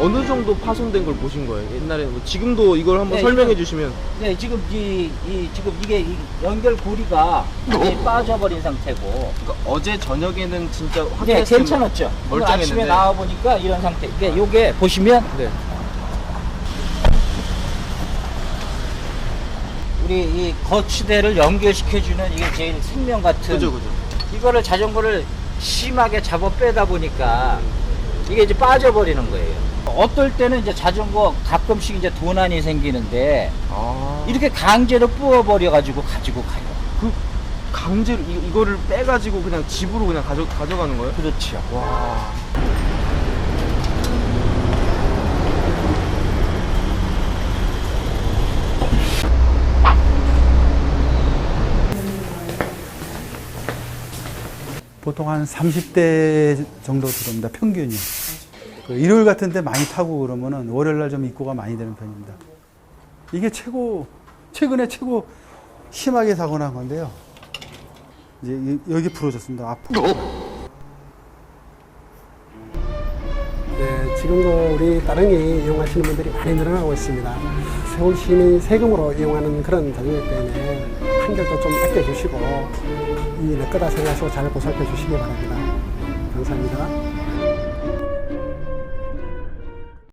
어느 정도 파손된 걸 보신 거예요? 옛날에 뭐 지금도 이걸 한번 네, 설명해 이거- 주시면 네, 지금 이, 이 지금 이게 이 연결 고리가 이제 빠져버린 상태고. 그러니까 어제 저녁에는 진짜 네, 확인했을 때 괜찮았죠. 오늘 아침에 멀쩡했는데 나와 보니까 이런 상태. 이게 요게 보시면 네. 우리 이 거치대를 연결시켜주는 이게 제일 생명 같은. 그죠 그죠. 이거를 자전거를 심하게 잡아 빼다 보니까 이게 이제 빠져버리는 거예요. 어떨 때는 이제 자전거 가끔씩 이제 도난이 생기는데 아 이렇게 강제로 부어버려 가지고 가지고 가요. 그 강제로 이, 이거를 빼가지고 그냥 집으로 그냥 가져 가져가는 거예요? 그렇죠. 와. 보통 한 30대 정도 들어옵니다. 평균이. 그 일요일 같은 데 많이 타고 그러면은 월요일 날 좀 입고가 많이 되는 편입니다. 이게 최고, 최근에 최고 심하게 사고 난 건데요. 이제 이- 여기 부러졌습니다. 앞으로. 네, 지금도 우리 따릉이 이용하시는 분들이 많이 늘어나고 있습니다. 서울 시민 세금으로 이용하는 그런 자전거 때문에 한결도 좀 아껴주시고 이내 거다 생각하시고 잘 보살펴 주시기 바랍니다. 감사합니다.